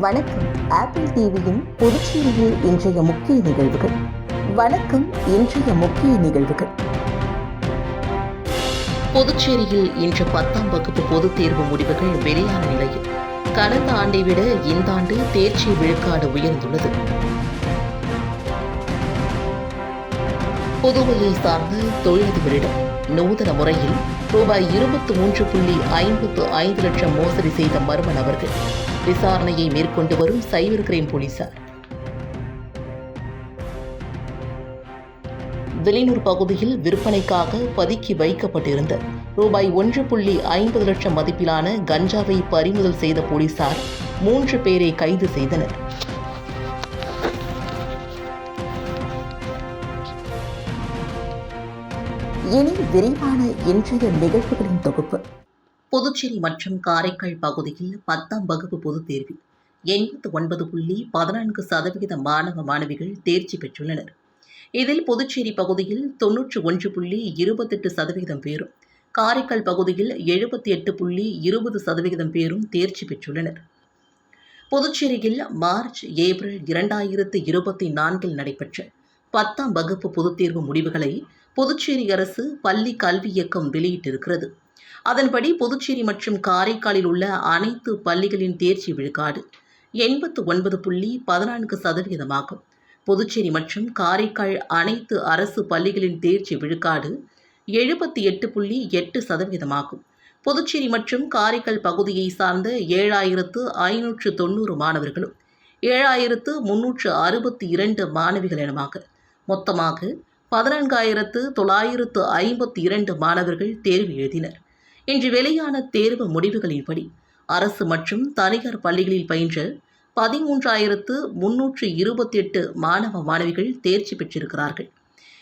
வணக்கம். ஆப்பிள் டிவியின் புதுச்சேரியில் இன்றைய முக்கிய நிகழ்வுகள். வணக்கம் இன்றைய முக்கிய நிகழ்வுகள். புதுச்சேரியில் இன்று பத்தாம் வகுப்பு பொதுத் தேர்வு முடிவுகள் வெளியான நிலையில். கடந்த ஆண்டை விட இந்த ஆண்டு தேர்ச்சி விழுக்காடு உயர்ந்துள்ளது. புதுவையை சார்ந்த தொழிலதிபரிடம் நூதன முறையில் ரூபாய் இருபத்தி மூன்று புள்ளி ஐம்பத்து ஐந்து லட்சம் மோசடி செய்த மர்ம நபர்கள். விசாரணையை மேற்கொண்டு வரும் சைபர் கிரைம் போலீசார். வெளியூர் பகுதியில் விற்பனைக்காக பதுக்கி வைக்கப்பட்டிருந்த ரூபாய் ஒன்று புள்ளி ஐம்பது லட்சம் மதிப்பிலான கஞ்சாவை பறிமுதல் செய்த போலீசார் மூன்று பேரை கைது செய்தனர். இனி விரிவான இன்றைய நிகழ்வுகளின் தொகுப்பு. புதுச்சேரி மற்றும் காரைக்கால் பகுதியில் பத்தாம் வகுப்பு பொதுத் தேர்வில் எண்பத்து ஒன்பது புள்ளி பதினான்கு சதவிகித மாணவ மாணவிகள் தேர்ச்சி பெற்றுள்ளனர். இதில் புதுச்சேரி பகுதியில் தொன்னூற்று ஒன்று புள்ளி இருபத்தெட்டு சதவிகிதம் பேரும் காரைக்கால் பகுதியில் எழுபத்தி எட்டு புள்ளி இருபது சதவிகிதம் பேரும் தேர்ச்சி பெற்றுள்ளனர். புதுச்சேரியில் மார்ச் ஏப்ரல் இரண்டாயிரத்து இருபத்தி நான்கில் நடைபெற்ற பத்தாம் வகுப்பு பொதுத்தேர்வு முடிவுகளை புதுச்சேரி அரசு பள்ளி கல்வி இயக்கம் வெளியிட்டிருக்கிறது. அதன்படி புதுச்சேரி மற்றும் காரைக்காலில் உள்ள அனைத்து பள்ளிகளின் தேர்ச்சி விழுக்காடு எண்பத்து ஒன்பது புள்ளி பதினான்கு சதவிகிதமாகும். புதுச்சேரி மற்றும் காரைக்கால் அனைத்து அரசு பள்ளிகளின் தேர்ச்சி விழுக்காடு எழுபத்தி எட்டு புள்ளி எட்டு சதவிகிதமாகும். புதுச்சேரி மற்றும் காரைக்கால் பகுதியை சார்ந்த ஏழாயிரத்து ஐநூற்று தொண்ணூறு மாணவர்களும் ஏழாயிரத்து முன்னூற்று அறுபத்தி இரண்டு மாணவிகள் எனமாக மொத்தமாக பதினான்காயிரத்து தொள்ளாயிரத்து ஐம்பத்தி இரண்டு மாணவர்கள் தேர்வு எழுதினர். இன்று வெளியான தேர்வு முடிவுகளின்படி அரசு மற்றும் தனியார் பள்ளிகளில் பயின்ற பதிமூன்றாயிரத்து முன்னூற்று இருபத்தி எட்டு மாணவ மாணவிகள் தேர்ச்சி பெற்றிருக்கிறார்கள்.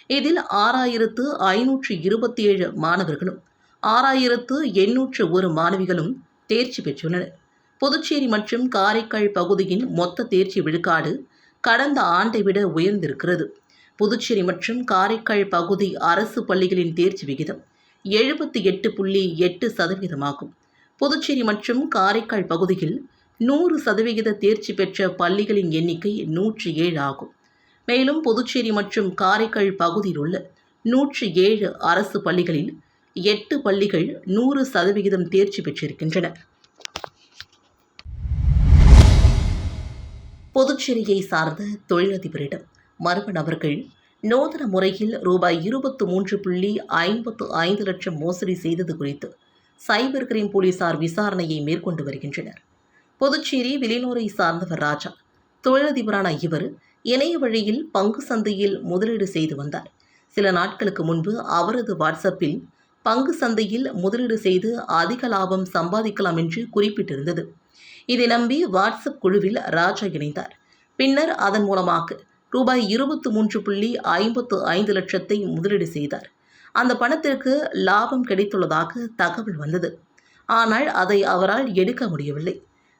இதில் ஆறாயிரத்து ஐநூற்று இருபத்தி ஏழு மாணவர்களும் ஆறாயிரத்து எண்ணூற்று ஒரு மாணவிகளும் தேர்ச்சி பெற்றுள்ளனர். புதுச்சேரி மற்றும் காரைக்கால் பகுதியின் மொத்த தேர்ச்சி விழுக்காடு கடந்த ஆண்டை விட உயர்ந்திருக்கிறது. புதுச்சேரி மற்றும் காரைக்கால் பகுதி அரசு பள்ளிகளின் தேர்ச்சி விகிதம் எழுபத்தி எட்டு புள்ளி எட்டு சதவீதமாகும். புதுச்சேரி மற்றும் காரைக்கால் பகுதியில் நூறு சதவிகித தேர்ச்சி பெற்ற பள்ளிகளின் எண்ணிக்கை நூற்றி ஏழு ஆகும். மேலும் புதுச்சேரி மற்றும் காரைக்கால் பகுதியில் உள்ள நூற்றி ஏழு அரசு பள்ளிகளில் எட்டு பள்ளிகள் நூறு சதவிகிதம் தேர்ச்சி பெற்றிருக்கின்றன. புதுச்சேரியை சார்ந்த தொழிலதிபரிடம் மர்ம நபர்கள் நூதன முறையில் ரூபாய் இருபத்து மூன்று புள்ளி ஐம்பத்து ஐந்து லட்சம் மோசடி செய்தது குறித்து சைபர் கிரைம் போலீசார் விசாரணையை மேற்கொண்டு வருகின்றனர். புதுச்சேரி விலைநூரை சார்ந்தவர் ராஜா தொழிலதிபரான இவர் இணைய வழியில் பங்கு சந்தையில் முதலீடு செய்து வந்தார். சில நாட்களுக்கு முன்பு அவரது வாட்ஸ்அப்பில் பங்கு சந்தையில் முதலீடு செய்து அதிக லாபம் சம்பாதிக்கலாம் என்று குறிப்பிட்டிருந்தது. இதை நம்பி வாட்ஸ்அப் குழுவில் ராஜா இணைந்தார். பின்னர் அதன் மூலமாக ரூபாய் இருபத்து மூன்று புள்ளி ஐம்பத்து ஐந்து லட்சத்தை முதலீடு செய்தார். அந்த பணத்திற்கு லாபம் கிடைத்துள்ளதாக தகவல் வந்தது. ஆனால் அதை அவரால் எடுக்க முடியவில்லை.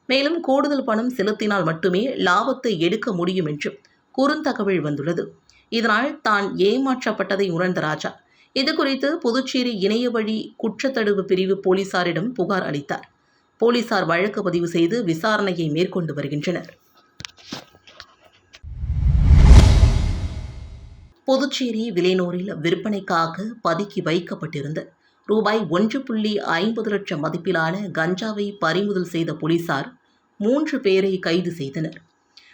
மேலும் கூடுதல் பணம் செலுத்தினால் மட்டுமே லாபத்தை எடுக்க முடியும் என்றும் குறுந்தகவல் வந்துள்ளது. இதனால் தான் ஏமாற்றப்பட்டதை உணர்ந்த ராஜா இது குறித்து புதுச்சேரி இணைய வழி குற்றத்தடுப்பு பிரிவு போலீசாரிடம் புகார் அளித்தார். போலீசார் வழக்கு பதிவு செய்து விசாரணையை மேற்கொண்டு வருகின்றனர். புதுச்சேரி விலைநூரில் விற்பனைக்காக பதுக்கி வைக்கப்பட்டிருந்த ரூபாய் ஒன்று புள்ளி ஐம்பது லட்சம் மதிப்பிலான கஞ்சாவை பறிமுதல் செய்த போலீசார் மூன்று பேரை கைது செய்தனர்.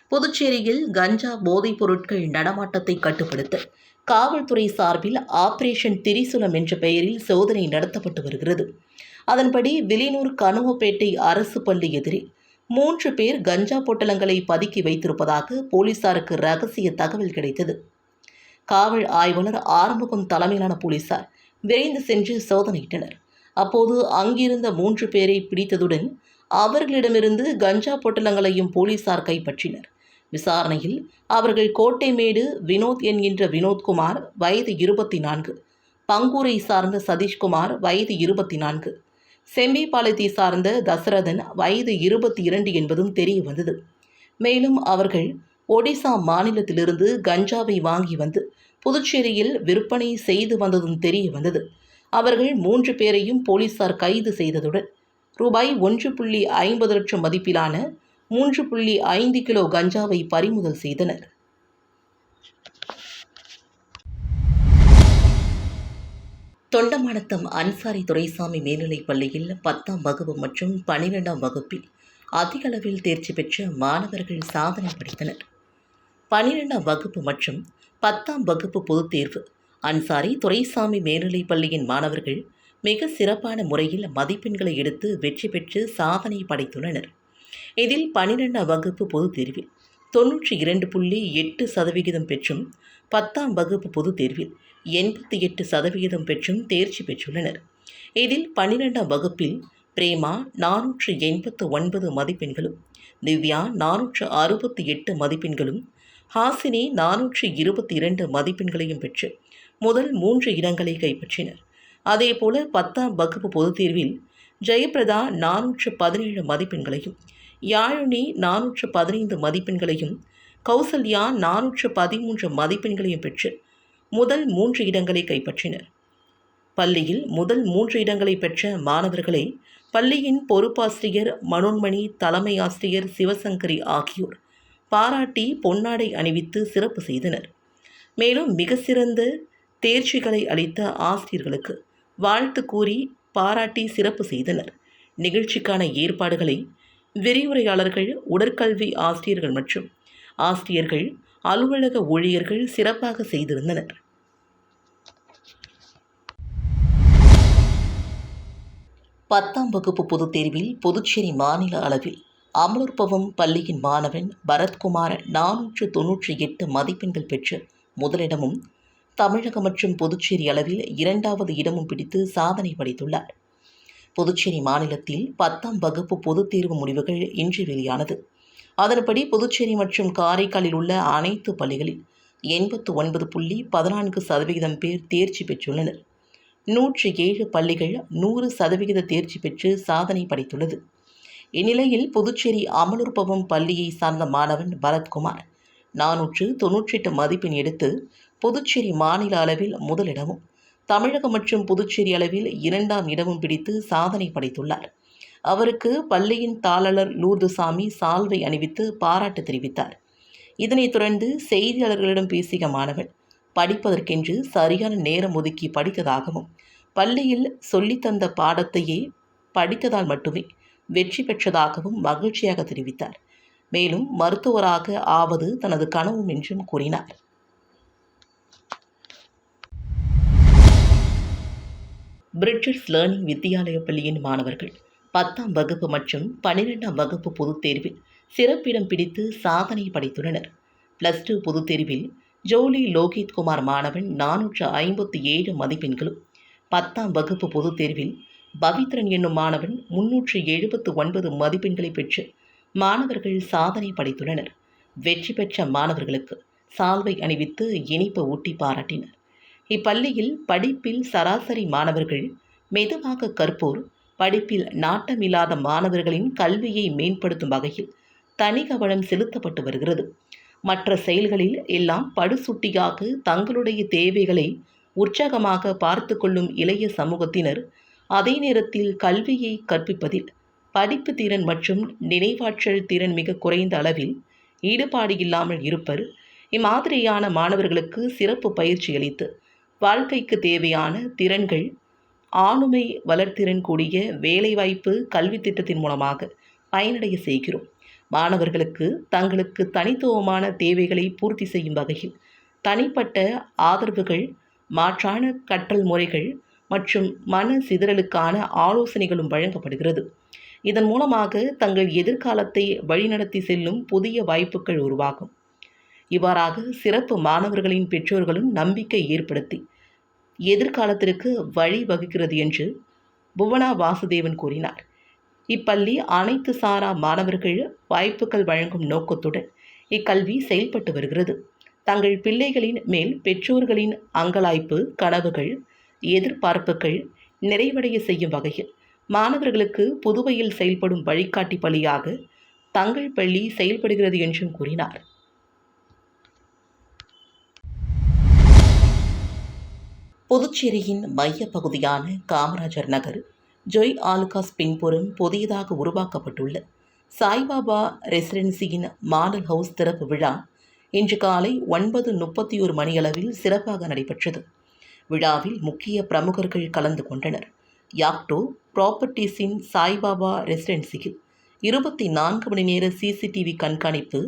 புதுச்சேரியில் கஞ்சா போதைப் பொருட்கள் நடமாட்டத்தை கட்டுப்படுத்த காவல்துறை சார்பில் ஆபரேஷன் திரிசுலம் என்ற பெயரில் சோதனை நடத்தப்பட்டு வருகிறது. அதன்படி விலினூர் கனுவப்பேட்டை அரசு பள்ளி எதிரே மூன்று பேர் கஞ்சா பொட்டலங்களை பதுக்கி வைத்திருப்பதாக போலீசாருக்கு ரகசிய தகவல் கிடைத்தது. காவல் ஆய்வாளர் ஆரம்பகம் தலைமையிலான போலீசார் விரைந்து சென்று சோதனையிட்டனர். அப்போது அங்கிருந்த மூன்று பேரை பிடித்ததுடன் அவர்களிடமிருந்து கஞ்சா பொட்டலங்களையும் போலீசார் கைப்பற்றினர். விசாரணையில் அவர்கள் கோட்டைமேடு வினோத் என்கின்ற வினோத்குமார் வயது இருபத்தி நான்கு பங்கூரை சார்ந்த சதீஷ்குமார் வயது இருபத்தி நான்கு செம்பிபாளையத்தை சார்ந்த தசரதன் வயது இருபத்தி இரண்டு என்பதும் தெரிய வந்தது. மேலும் அவர்கள் ஒடிசா மாநிலத்திலிருந்து கஞ்சாவை வாங்கி வந்து புதுச்சேரியில் விற்பனை செய்து வந்ததும் தெரிய வந்தது. அவர்கள் மூன்று பேரையும் போலீசார் கைது செய்ததுடன் ரூபாய் ஒன்று புள்ளி ஐம்பது லட்சம் மதிப்பிலான மூன்று புள்ளி ஐந்து கிலோ கஞ்சாவை பறிமுதல் செய்தனர். தொண்டமானத்தம் அன்சாரி துரைசாமி மேல்நிலைப் பள்ளியில் பத்தாம் வகுப்பு மற்றும் பனிரெண்டாம் வகுப்பில் அதிக அளவில் தேர்ச்சி பெற்ற மாணவர்கள் சாதனை படைத்தனர். பனிரெண்டாம் வகுப்பு மற்றும் பத்தாம் வகுப்பு பொதுத் தேர்வு. அன்சாரி துரைசாமி மேல்நிலைப் பள்ளியின் மாணவர்கள் மிக சிறப்பான முறையில் மதிப்பெண்களை எடுத்து வெற்றி பெற்று சாதனை படைத்துள்ளனர். இதில் பனிரெண்டாம் வகுப்பு பொதுத் தேர்வில் தொன்னூற்றி இரண்டு புள்ளி எட்டு சதவிகிதம் பெற்றும் பத்தாம் வகுப்பு பொதுத் தேர்வில் எண்பத்தி எட்டு சதவிகிதம் பெற்றும் தேர்ச்சி பெற்றுள்ளனர். இதில் பன்னிரெண்டாம் வகுப்பில் பிரேமா நானூற்று எண்பத்து ஒன்பது மதிப்பெண்களும் திவ்யா நானூற்று அறுபத்தி எட்டு மதிப்பெண்களும் ஹாசினி நானூற்று இருபத்தி இரண்டு மதிப்பெண்களையும் பெற்று முதல் மூன்று இடங்களை கைப்பற்றினர். அதேபோல பத்தாம் வகுப்பு பொதுத் தேர்வில் ஜெயபிரதா நானூற்று பதினேழு மதிப்பெண்களையும் யாழினி நானூற்று பதினைந்து மதிப்பெண்களையும் கௌசல்யா நானூற்று பதிமூன்று மதிப்பெண்களையும் பெற்று முதல் மூன்று இடங்களை கைப்பற்றினர். பள்ளியில் முதல் மூன்று இடங்களை பெற்ற மாணவர்களை பள்ளியின் பொறுப்பாசிரியர் மனோன்மணி தலைமை ஆசிரியர் சிவசங்கரி ஆகியோர் பாராட்டி பொன்னாடை அணிவித்து சிறப்பு செய்தனர். மேலும் மிக சிறந்த தேர்ச்சிகளை அளித்த ஆசிரியர்களுக்கு வாழ்த்து கூறி பாராட்டி சிறப்பு செய்தனர். நிகழ்ச்சிக்கான ஏற்பாடுகளை விரிவுரையாளர்கள் உடற்கல்வி ஆசிரியர்கள் மற்றும் ஆசிரியர்கள் அலுவலக ஊழியர்கள் சிறப்பாக செய்திருந்தனர். பத்தாம் வகுப்பு பொதுத் தேர்வில் புதுச்சேரி மாநில அளவில் அமலோற்பவம் பள்ளியின் மாணவன் பரத்குமார் நானூற்று தொன்னூற்றி எட்டு மதிப்பெண்கள் பெற்று முதலிடமும் தமிழகம் மற்றும் புதுச்சேரி அளவில் இரண்டாவது இடமும் பிடித்து சாதனை படைத்துள்ளார். புதுச்சேரி மாநிலத்தில் பத்தாம் வகுப்பு பொதுத் தேர்வு முடிவுகள் இன்று வெளியானது. அதன்படி புதுச்சேரி மற்றும் காரைக்காலில் உள்ள அனைத்து பள்ளிகளில் எண்பத்து ஒன்பது புள்ளி பதினான்கு சதவிகிதம் பேர் தேர்ச்சி பெற்றுள்ளனர். நூற்றி ஏழு பள்ளிகள் நூறு சதவிகித தேர்ச்சி பெற்று சாதனை படைத்துள்ளது. இந்நிலையில் புதுச்சேரி அமலுற்பவம் பள்ளியை சார்ந்த மாணவன் பரத்குமார். நானூற்று தொன்னூற்றி எட்டு மதிப்பெண் எடுத்து புதுச்சேரி மாநில அளவில் முதலிடமும் தமிழகம் மற்றும் புதுச்சேரி அளவில் இரண்டாம் இடமும் பிடித்து சாதனை படைத்துள்ளார். அவருக்கு பள்ளியின் தாளர் லூர்துசாமி சால்வை அணிவித்து பாராட்டு தெரிவித்தார். இதனைத் தொடர்ந்து செய்தியாளர்களிடம் பேசிய மாணவன் படிப்பதற்கென்று சரியான நேரம் ஒதுக்கி படித்ததாகவும் பள்ளியில் சொல்லித்தந்த பாடத்தையே படித்ததால் மட்டுமே வெற்றி பெற்றதாகவும் மகிழ்ச்சியாக தெரிவித்தார். மேலும் மருத்துவராக ஆவது தனது கனவும் என்றும் கூறினார். பிரிட்டிஷ் லேர்னிங் வித்தியாலய பள்ளியின் மாணவர்கள் பத்தாம் வகுப்பு மற்றும் பன்னிரெண்டாம் வகுப்பு பொதுத் தேர்வில் சிறப்பிடம் பிடித்து சாதனை படைத்துள்ளனர். பிளஸ் டூ பொதுத் தேர்வில் ஜோலி லோகித் குமார் மாணவன் நானூற்று ஐம்பத்தி ஏழு மதிப்பெண்களும் பத்தாம் வகுப்பு பொதுத் தேர்வில் பவித்ரன் என்னும் மாணவன் முன்னூற்று எழுபத்து ஒன்பது மதிப்பெண்களை பெற்று மாணவர்கள் சாதனை படைத்துள்ளனர். வெற்றி பெற்ற மாணவர்களுக்கு சால்வை அணிவித்து இனிப்பு ஊட்டி பாராட்டினர். இப்பள்ளியில் படிப்பில் சராசரி மாணவர்கள் மெதுவாக கற்போர் படிப்பில் நாட்டமில்லாத மாணவர்களின் கல்வியை மேம்படுத்தும் வகையில் தனி கவனம் செலுத்தப்பட்டு வருகிறது. மற்ற செயல்களில் எல்லாம் படுசுட்டியாக தங்களுடைய தேவைகளை உற்சாகமாக பார்த்து கொள்ளும் இளைய சமூகத்தினர் அதே நேரத்தில் கல்வியை கற்பிப்பதில் படிப்பு திறன் மற்றும் நினைவாற்றல் திறன் மிக குறைந்த அளவில் ஈடுபாடு இல்லாமல் இருப்பர். இம்மாதிரியான மாணவர்களுக்கு சிறப்பு பயிற்சி அளித்து வாழ்க்கைக்கு தேவையான திறன்கள் ஆளுமை வளர்த்திறன் கூடிய வேலைவாய்ப்பு கல்வி திட்டத்தின் மூலமாக பயனடைய செய்கிறோம். மாணவர்களுக்கு தங்களுக்கு தனித்துவமான தேவைகளை பூர்த்தி செய்யும் வகையில் தனிப்பட்ட ஆதரவுகள் மாற்றான கற்றல் முறைகள் மற்றும் மன சிதறலுக்கான ஆலோசனைகளும் வழங்கப்படுகிறது. இதன் மூலமாக தங்கள் எதிர்காலத்தை வழிநடத்தி செல்லும் புதிய வாய்ப்புகள் உருவாகும். இவ்வாறாக சிறப்பு மாணவர்களின் பெற்றோர்களும் நம்பிக்கை ஏற்படுத்தி எதிர்காலத்திற்கு வழிவகுக்கிறது என்று புவனா வாசுதேவன் கூறினார். இப்பள்ளி அனைத்து சாரா மாணவர்கள் வாய்ப்புகள் வழங்கும் நோக்கத்துடன் இக்கல்வி செயல்பட்டு வருகிறது. தங்கள் பிள்ளைகளின் மேல் பெற்றோர்களின் அங்கலாய்ப்பு கனவுகள் எதிர்பார்ப்புகள் நிறைவடைய செய்யும் வகையில் மாணவர்களுக்கு புதுவையில் செயல்படும் வழிகாட்டி பள்ளியாக தங்கள் பள்ளி செயல்படுகிறது என்றும் கூறினார். புதுச்சேரியின் மைய பகுதியான காமராஜர் நகர் ஜொய் ஆலுகாஸ் பின்புறம் புதியதாக உருவாக்கப்பட்டுள்ள சாய்பாபா ரெசிடென்சியின் மாடல் ஹவுஸ் திறப்பு விழா இன்று காலை ஒன்பது முப்பத்தி ஒரு மணியளவில் சிறப்பாக நடைபெற்றது. விழாவில் முக்கிய பிரமுகர்கள் கலந்து கொண்டனர். யாக்டோ ப்ராப்பர்ட்டிஸின் சாய்பாபா ரெசிடென்சியில் இருபத்தி நான்கு மணி நேர சிசிடிவி கண்காணிப்பு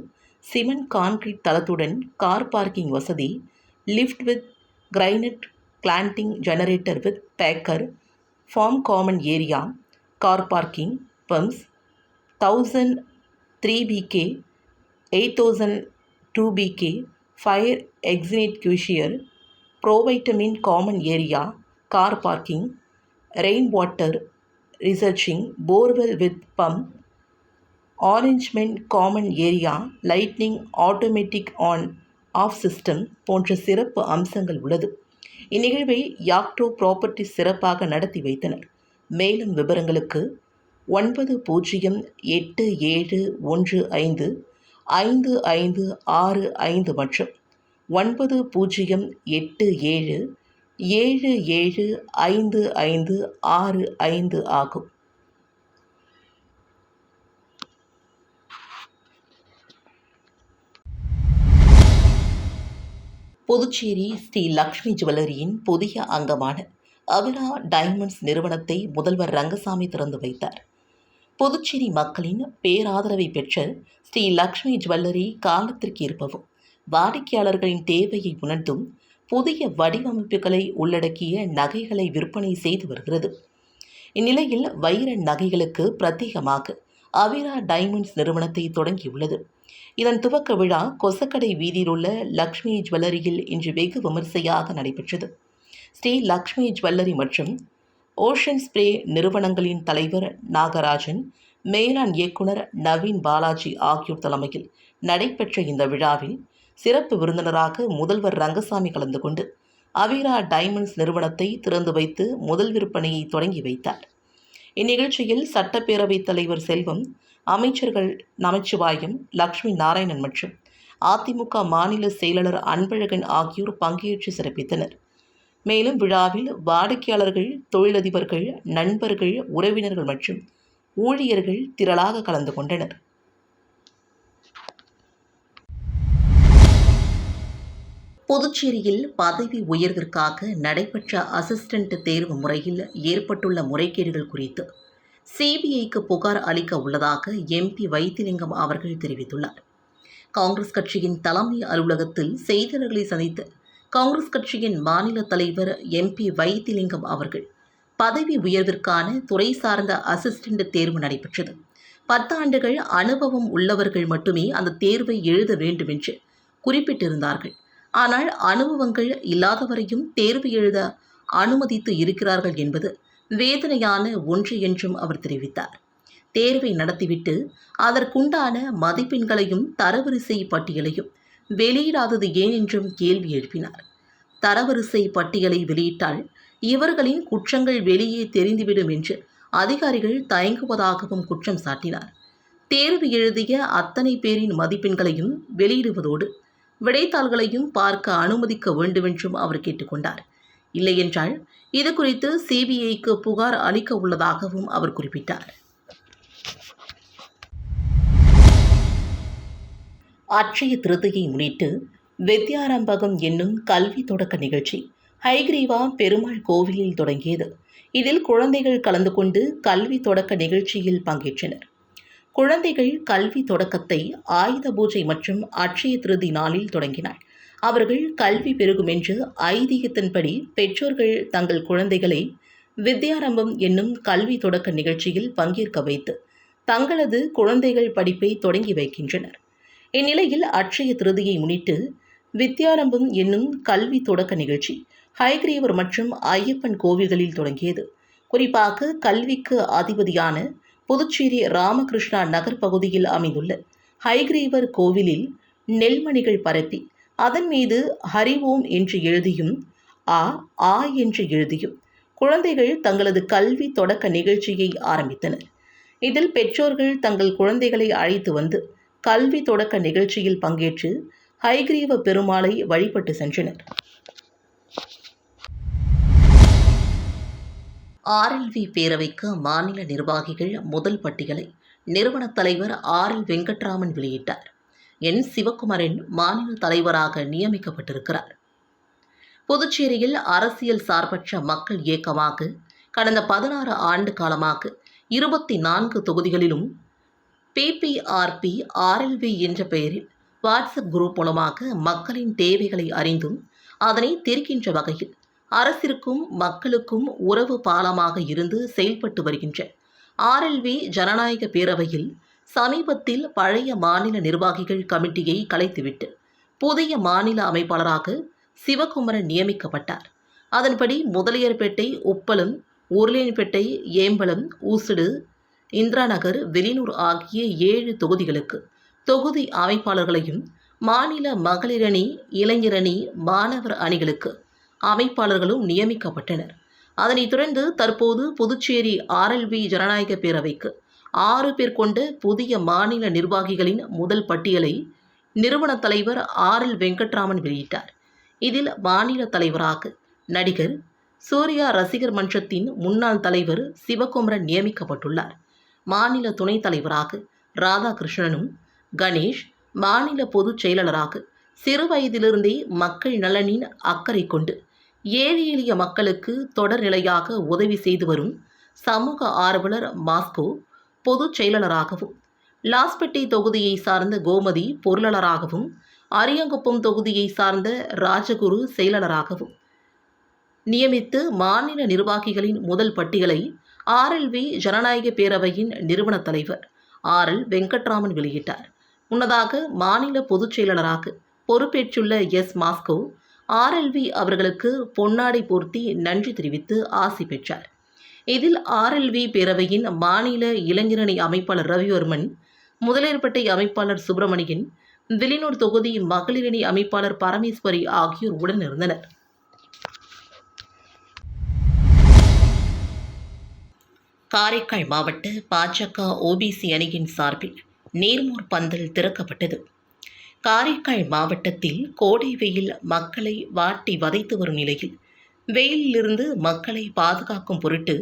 சிமெண்ட் கான்கிரீட் தளத்துடன் கார் பார்க்கிங் வசதி lift with granite cladding generator with backup form common area car parking pumps thousand three PK eight thousand two PK fire extinguisher provided common area car parking rain water recharging borewell with pump arrangement common area lightning automatic on off system போன்ற சிறப்பு அம்சங்கள் உள்ளது. இந்நிகழ்வை யாக்டோ property சிறப்பாக நடத்தி வைத்தனர். மேலும் விவரங்களுக்கு ஒன்பது பூஜ்ஜியம் எட்டு ஏழு ஒன்று ஐந்து ஐந்து ஐந்து ஆறு ஐந்து மற்றும் ஒன்பது பூஜ்ஜியம் எட்டு ஏழு ஏழு ஏழு ஐந்து ஐந்து ஆறு ஐந்து ஆகும். புதுச்சேரி ஸ்ரீ லக்ஷ்மி ஜுவல்லரியின் புதிய அங்கமான அவிரா டைமண்ட்ஸ் நிறுவனத்தை முதல்வர் ரங்கசாமி திறந்து வைத்தார். புதுச்சேரி மக்களின் பேராதரவை பெற்ற ஸ்ரீ லக்ஷ்மி ஜுவல்லரி காலத்திற்கு இருப்பவும் வாடிக்கையாளர்களின் தேவையை உணர்ந்தும் புதிய வடிவமைப்புகளை உள்ளடக்கிய நகைகளை விற்பனை செய்து வருகிறது. இந்நிலையில் வைர நகைகளுக்கு பிரத்யேகமாக அவிரா டைமண்ட்ஸ் நிறுவனத்தை தொடங்கியுள்ளது. இதன் துவக்க விழா கொசக்கடை வீதியில் உள்ள லக்ஷ்மி ஜுவல்லரியில் இன்று வெகு விமர்சையாக நடைபெற்றது. ஸ்ரீ லக்ஷ்மி ஜுவல்லரி மற்றும் ஓஷன் ஸ்ப்ரே நிறுவனங்களின் தலைவர் நாகராஜன் மேலாண் இயக்குனர் நவீன் பாலாஜி ஆகியோர் தலைமையில் நடைபெற்ற இந்த விழாவில் சிறப்பு விருந்தினராக முதல்வர் ரங்கசாமி கலந்து கொண்டு அவிரா டைமண்ட்ஸ் நிறுவனத்தை திறந்து வைத்து முதல் விற்பனையை தொடங்கி வைத்தார். இந்நிகழ்ச்சியில் சட்டப்பேரவைத் தலைவர் செல்வம் அமைச்சர்கள் நமச்சிவாயம் லக்ஷ்மி நாராயணன் மற்றும் அதிமுக மாநில செயலாளர் அன்பழகன் ஆகியோர் பங்கேற்று சிறப்பித்தனர். மேலும் விழாவில் வாடிக்கையாளர்கள் தொழிலதிபர்கள் நண்பர்கள் உறவினர்கள் மற்றும் ஊழியர்கள் திரளாக கலந்து கொண்டனர். புதுச்சேரியில் பதவி உயர்விற்காக நடைபெற்ற அசிஸ்டன்ட் தேர்வு முறையில் ஏற்பட்டுள்ள முறைகேடுகள் குறித்து சிபிஐக்கு புகார் அளிக்க உள்ளதாக எம்பி வைத்திலிங்கம் அவர்கள் தெரிவித்துள்ளார். காங்கிரஸ் கட்சியின் தலைமை அலுவலகத்தில் செய்தியாளர்களை சந்தித்த காங்கிரஸ் கட்சியின் மாநில தலைவர் எம்பி வைத்திலிங்கம் அவர்கள் பதவி உயர்விற்கான துறை சார்ந்த அசிஸ்டன்ட் தேர்வு நடைபெற்றது. பத்தாண்டுகள் அனுபவம் உள்ளவர்கள் மட்டுமே அந்த தேர்வை எழுத வேண்டும் என்று குறிப்பிட்டிருந்தார்கள். ஆனால் அனுபவங்கள் இல்லாதவரையும் தேர்வு எழுத அனுமதித்து இருக்கிறார்கள் என்பது வேதனையான ஒன்று என்றும் அவர் தெரிவித்தார். தேர்வை நடத்திவிட்டு அதற்குண்டான மதிப்பெண்களையும் தரவரிசை பட்டியலையும் வெளியிடாதது ஏன் என்றும் கேள்வி எழுப்பினார். தரவரிசை பட்டியலை வெளியிட்டால் இவர்களின் குற்றங்கள் வெளியே தெரிந்துவிடும் என்று அதிகாரிகள் தயங்குவதாகவும் குற்றம் சாட்டினார். தேர்வு எழுதிய அத்தனை பேரின் மதிப்பெண்களையும் வெளியிடுவதோடு விடைத்தாள்களையும் பார்க்க அனுமதிக்க வேண்டுமென்றும் அவர் கேட்டுக்கொண்டார். இல்லையென்றால் இது குறித்து சிபிஐக்கு புகார் அளிக்க உள்ளதாகவும் அவர் குறிப்பிட்டார். அட்சய திருதியை முன்னிட்டு வித்யாரம்பகம் என்னும் கல்வி தொடக்க நிகழ்ச்சி ஹைகிரீவா பெருமாள் கோவிலில் தொடங்கியது. இதில் குழந்தைகள் கலந்து கொண்டு கல்வி தொடக்க நிகழ்ச்சியில் பங்கேற்றனர். குழந்தைகள் கல்வி தொடக்கத்தை ஆயுத பூஜை மற்றும் அட்சய திருதி நாளில் தொடங்கினார் அவர்கள் கல்வி பெருகும் என்று ஐதீகத்தின்படி பெற்றோர்கள் தங்கள் குழந்தைகளை வித்யாரம்பம் என்னும் கல்வி தொடக்க நிகழ்ச்சியில் பங்கேற்க வைத்து தங்களது குழந்தைகள் படிப்பை தொடங்கி வைக்கின்றனர். இந்நிலையில் அட்சய திருதியை முன்னிட்டு வித்யாரம்பம் என்னும் கல்வி தொடக்க நிகழ்ச்சி ஹைகிரீவர் மற்றும் ஐயப்பன் கோவில்களில் தொடங்கியது. குறிப்பாக கல்விக்கு அதிபதியான புதுச்சேரி ராமகிருஷ்ணா நகர் பகுதியில் அமைந்துள்ள ஹைகிரீவர் கோவிலில் நெல்மணிகள் பரப்பி அதன் மீது ஹரி ஓம் என்று எழுதியும் ஆ ஆ என்று எழுதியும் குழந்தைகள் தங்களது கல்வி தொடக்க நிகழ்ச்சியை ஆரம்பித்தனர். இதில் பெற்றோர்கள் தங்கள் குழந்தைகளை அழைத்து வந்து கல்வி தொடக்க நிகழ்ச்சியில் பங்கேற்று ஹைகிரீவ பெருமாளை வழிபட்டு சென்றனர். ஆர்எல்வி பேரவைக்கு மாநில நிர்வாகிகள் முதல் பட்டியலை நிறுவன தலைவர் ஆர் எல் வெங்கட்ராமன் வெளியிட்டார். என் சிவகுமாரன் மாநில தலைவராக நியமிக்கப்பட்டிருக்கிறார். புதுச்சேரியில் அரசியல் சார்பற்ற மக்கள் இயக்கமாக கடந்த பதினாறு ஆண்டு காலமாக இருபத்தி நான்கு தொகுதிகளிலும் பிபிஆர்பி ஆர்எல்வி என்ற பெயரில் வாட்ஸ்அப் குரூப் மூலமாக மக்களின் தேவைகளை அறிந்தும் அதனை தெரிக்கின்ற வகையில் அரசிற்கும் மக்களுக்கும் உறவு பாலமாக இருந்து செயல்பட்டு வருகின்ற ஆர்எல்வி ஜனநாயக பேரவையில் சமீபத்தில் பழைய மாநில நிர்வாகிகள் கமிட்டியை கலைத்துவிட்டு புதிய மாநில அமைப்பாளராக சிவகுமரன் நியமிக்கப்பட்டார். அதன்படி முதலியார்பேட்டை உப்பளம் உருளையன்பேட்டை ஏம்பலம் ஊசுடு இந்திராநகர் வெளியூர் ஆகிய ஏழு தொகுதிகளுக்கு தொகுதி அமைப்பாளர்களையும் மாநில மகளிரணி இளைஞரணி மாணவர் அணிகளுக்கு அமைப்பாளர்களும் நியமிக்கப்பட்டனர். அதனைத் தொடர்ந்து தற்போது புதுச்சேரி ஆர்எல்வி ஜனநாயக பேரவைக்கு ஆறு பேர் கொண்ட புதிய மாநில நிர்வாகிகளின் முதல் பட்டியலை நிறுவன தலைவர் ஆர் எல் வெங்கட்ராமன் வெளியிட்டார். இதில் மாநில தலைவராக நடிகர் சூர்யா ரசிகர் மன்றத்தின் முன்னாள் தலைவர் சிவகுமரன் நியமிக்கப்பட்டுள்ளார். மாநில துணைத் தலைவராக ராதாகிருஷ்ணனும் கணேஷ் மாநில பொதுச் செயலாளராக சிறு வயதிலிருந்தே மக்கள் நலனின் அக்கறை கொண்டு ஏழை எளிய மக்களுக்கு தொடர்நிலையாக உதவி செய்து வரும் சமூக ஆர்வலர் மாஸ்கோ பொதுச் செயலாளராகவும் லாஸ்பேட்டை தொகுதியை சார்ந்த கோமதி பொருளாளராகவும் அரியங்குப்பம் தொகுதியை சார்ந்த ராஜகுரு செயலாளராகவும் நியமித்து மாநில நிர்வாகிகளின் முதல் பட்டியலை ஆர்எல்வி ஜனநாயக பேரவையின் நிறுவன தலைவர் ஆர் எல் வெங்கட்ராமன் வெளியிட்டார். முன்னதாக மாநில பொதுச் செயலாளராக பொறுப்பேற்றுள்ள எஸ் மாஸ்கோ ஆர்எல்வி அவர்களுக்கு பொன்னாடை போர்த்தி நன்றி தெரிவித்து ஆசி பெற்றார். இதில் ஆர்எல்வி பேரவையின் மாநில இளைஞரணி அமைப்பாளர் ரவிவர்மன் முதலேற்பட்டை அமைப்பாளர் சுப்பிரமணியன் வெளிநூர் தொகுதி மகளிரணி அமைப்பாளர் பரமேஸ்வரி ஆகியோர் உடன் இருந்தனர். காரைக்கால் மாவட்ட பாஜக ஓபிசி அணியின் சார்பில் நீர்மூர் பந்தல் திறக்கப்பட்டது. காரைக்கால் மாவட்டத்தில் கோடை வெயில் மக்களை வாட்டி வதைத்து வரும் நிலையில் வெயிலிலிருந்து மக்களை பாதுகாக்கும் பொருட்டு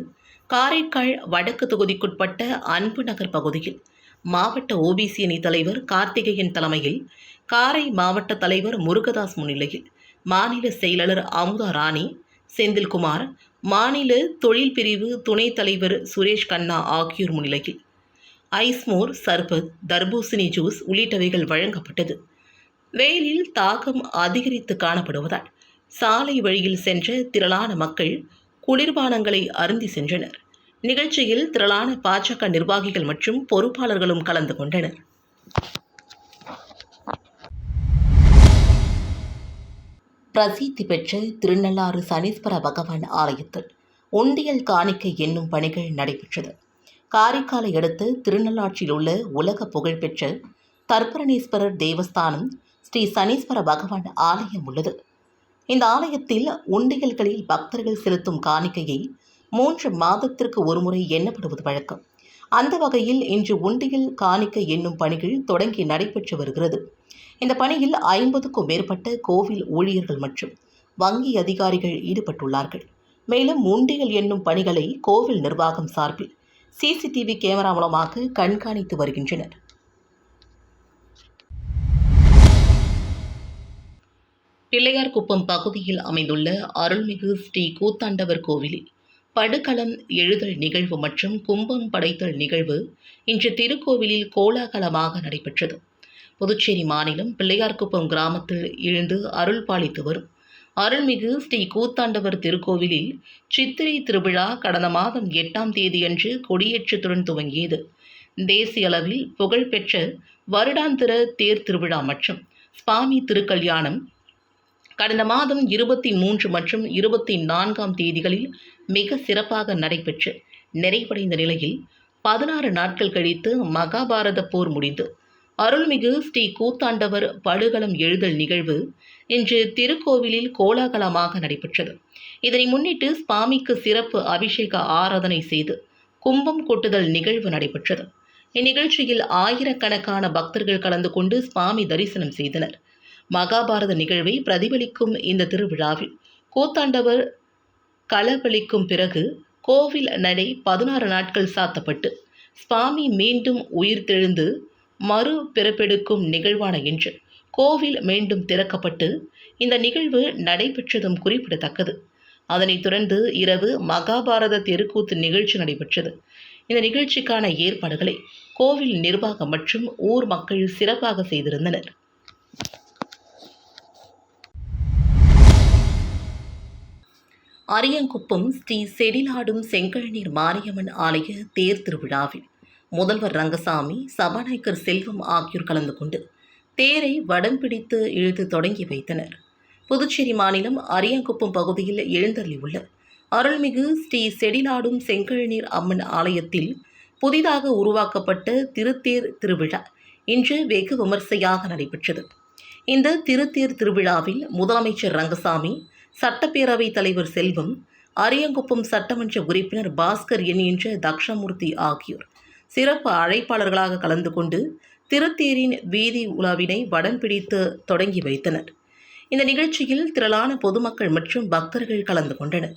காரைக்கால் வடக்கு தொகுதிக்குட்பட்ட அன்பு நகர் பகுதியில் மாவட்ட ஓபிசி அணி தலைவர் கார்த்திகேயன் தலைமையில் காரை மாவட்ட தலைவர் முருகதாஸ் முன்னிலையில் மாநில செயலாளர் அமுதா ராணி செந்தில்குமார் மாநில தொழில் பிரிவு துணைத் தலைவர் சுரேஷ் கண்ணா ஆகியோர் முன்னிலையில் ஐஸ்மோர் சர்பத் தர்பூசணி ஜூஸ் உள்ளிட்டவைகள் வழங்கப்பட்டது. வெயிலில் தாகம் அதிகரித்து காணப்படுவதால் சாலை வழியில் சென்ற திரளான மக்கள் குளிர்பானங்களை அருந்தி சென்றனர். நிகழ்ச்சியில் திரளான பாஜக நிர்வாகிகள் மற்றும் பொறுப்பாளர்களும் கலந்து கொண்டனர். பிரசித்தி பெற்ற திருநள்ளாறு சனீஸ்வர பகவான் ஆலயத்தில் உண்டியல் காணிக்கை என்னும் பணிகள் நடைபெற்றது. காரைக்காலை அடுத்து திருநள்ளாற்றில் உள்ள உலக புகழ்பெற்ற தர்பரணீஸ்வரர் தேவஸ்தானம் ஸ்ரீ சனீஸ்வர பகவான் ஆலயம் உள்ளது. இந்த ஆலயத்தில் உண்டியல்களில் பக்தர்கள் செலுத்தும் காணிக்கையை மூன்று மாதத்திற்கு ஒருமுறை எண்ணப்படுவது வழக்கம். அந்த வகையில் இன்று உண்டியல் காணிக்கை என்னும் பணிகள் தொடங்கி நடைபெற்று வருகிறது. இந்த பணியில் ஐம்பதுக்கும் மேற்பட்ட கோவில் ஊழியர்கள் மற்றும் வங்கி அதிகாரிகள் ஈடுபட்டுள்ளார்கள். மேலும் உண்டியல் என்னும் பணிகளை கோவில் நிர்வாகம் சார்பில் சிசிடிவி கேமரா மூலமாக கண்காணித்து வருகின்றனர். பிள்ளையார்குப்பம் பகுதியில் அமைந்துள்ள அருள்மிகு ஸ்ரீ கூத்தாண்டவர் கோவிலில் படுகளம் எழுதல் நிகழ்வு மற்றும் கும்பம் படைத்தல் நிகழ்வு இன்று திருக்கோவிலில் கோலாகலமாக நடைபெற்றது. புதுச்சேரி மாநிலம் பிள்ளையார்குப்பம் கிராமத்தில் எழுந்து அருள் பாலித்து வரும் அருள்மிகு ஸ்ரீ கூத்தாண்டவர் திருக்கோவிலில் சித்திரை திருவிழா கடந்த மாதம் எட்டாம் தேதியன்று கொடியேற்றத்துடன் துவங்கியது. தேசிய அளவில் புகழ்பெற்ற வருடாந்திர தேர் திருவிழா மற்றும் சுவாமி திருக்கல்யாணம் கடந்த மாதம் இருபத்தி மூன்று மற்றும் இருபத்தி நான்காம் தேதிகளில் மிக சிறப்பாக நடைபெற்று நிறைவடைந்த நிலையில் பதினாறு நாட்கள் கழித்து மகாபாரத போர் முடிந்து. அருள்மிகு ஸ்ரீ கூத்தாண்டவர் படுகளம் எழுதல் நிகழ்வு இன்று திருக்கோவிலில் கோலாகலமாக நடைபெற்றது. இதனை முன்னிட்டு சுவாமிக்கு சிறப்பு அபிஷேக ஆராதனை செய்து கும்பம் கொட்டுதல் நிகழ்வு நடைபெற்றது. இந்நிகழ்ச்சியில் ஆயிரக்கணக்கான பக்தர்கள் கலந்து கொண்டு சுவாமி தரிசனம் செய்தனர். மகாபாரத நிகழ்வை பிரதிபலிக்கும் இந்த திருவிழாவில் கூத்தாண்டவர் களபலிக்கும் பிறகு கோவில் நடை பதினாறு நாட்கள் சாத்தப்பட்டு சுவாமி மீண்டும் உயிர்த்தெழுந்து மறு பிறப்பெடுக்கும் நிகழ்வான இன்று. கோவில் மீண்டும் திறக்கப்பட்டு இந்த நிகழ்வு நடைபெற்றதும் குறிப்பிடத்தக்கது. அதனைத் தொடர்ந்து இரவு மகாபாரத தெருக்கூத்து நிகழ்ச்சி நடைபெற்றது. இந்த நிகழ்ச்சிக்கான ஏற்பாடுகளை கோவில் நிர்வாகம் மற்றும் ஊர் மக்கள் சிறப்பாக செய்திருந்தனர். அரியங்குப்பம் ஸ்ரீ செடிலாடும் செங்கழநீர் மாரியம்மன் ஆலய தேர் திருவிழாவில் முதல்வர் ரங்கசாமி சபாநாயகர் செல்வம் ஆகியோர் கலந்து கொண்டு தேரை வடம் பிடித்து இழுத்து தொடங்கி வைத்தனர். புதுச்சேரி மாநிலம் அரியங்குப்பம் பகுதியில் எழுந்தள்ளியுள்ள அருள்மிகு ஸ்ரீ செடிலாடும் செங்கழநீர் அம்மன் ஆலயத்தில் புதிதாக உருவாக்கப்பட்ட திருத்தேர் திருவிழா இன்று வெகு விமர்சையாக நடைபெற்றது. இந்த திருத்தேர் திருவிழாவில் முதலமைச்சர் ரங்கசாமி சட்டப்பேரவைத் தலைவர் செல்வம் அரியங்குப்பம் சட்டமன்ற உறுப்பினர் பாஸ்கர் என்கின்ற தக்ஷமூர்த்தி ஆகியோர். சிறப்பு அழைப்பாளர்களாக கலந்து கொண்டு திருத்தேரின் வீதி உலாவினை வடம் பிடித்து தொடங்கி வைத்தனர். இந்த நிகழ்ச்சியில் திரளான பொதுமக்கள் மற்றும் பக்தர்கள் கலந்து கொண்டனர்.